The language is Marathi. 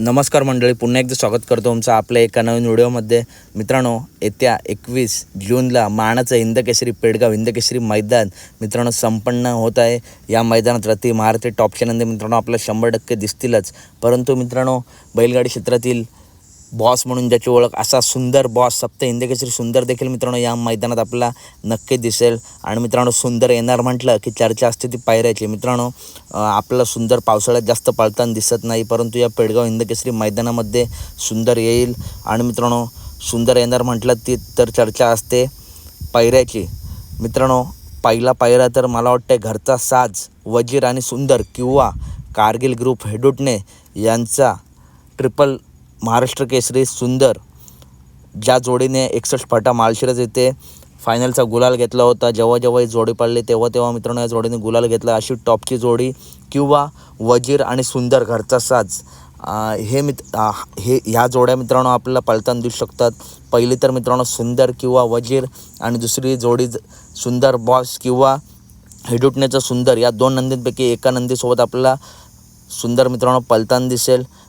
नमस्कार मंडळी पुन्हा एकदा स्वागत करतो तुमचं आपल्या एका नवीन व्हिडिओमध्ये. मित्रांनो येत्या एकवीस जूनला मानाचं इंदकेसरी पेडगाव इंदकेसरी मैदान मित्रांनो संपन्न होत आहे. या मैदानात रती महारथी टॉपच्या नंदी मित्रांनो आपल्याला शंभर टक्के दिसतीलच. परंतु मित्रांनो बैलगाडी क्षेत्रातील बॉस म्हणून ज्याची ओळख असा सुंदर बॉस सप्त हिंदकेसरी सुंदर देखील मित्रांनो या मैदानात आपल्याला नक्की दिसेल. आणि मित्रांनो सुंदर येणार म्हटलं की चर्चा असते ती पायऱ्याची. मित्रांनो अं, आपल्याला सुंदर पावसाळ्यात जास्त पळताना दिसत नाही परंतु या पेडगाव हिंदकेसरी मैदानामध्ये सुंदर येईल. आणि मित्रांनो सुंदर येणार म्हटलं ती तर चर्चा असते पायऱ्याची. मित्रांनो पहिला पायरा तर मला वाटतं घरचा साज वजीर आणि सुंदर किंवा कारगिल ग्रुप हेडुटणे यांचा ट्रिपल महाराष्ट्र केसरी सुंदर ज्या जोडीने एकसष्ट फटा माळशिरस येथे फायनलचा गुलाल घेतला होता. जेव्हा जेव्हा ही जोडी पडली तेव्हा तेव्हा मित्रांनो या जोडीने गुलाल घेतला. अशी टॉपची जोडी किंवा वजीर आणि सुंदर घरचा साज हे मित हे ह्या जोड्या मित्रांनो आपल्याला पळताना दिसू शकतात. पहिली तर मित्रांनो सुंदर किंवा वजीर आणि दुसरी जोडी ज- सुंदर बॉस किंवा हिडुटण्याचं सुंदर या दोन नंदींपैकी एका नंदीसोबत आपल्याला सुंदर मित्रांनो पलतान दिसेल.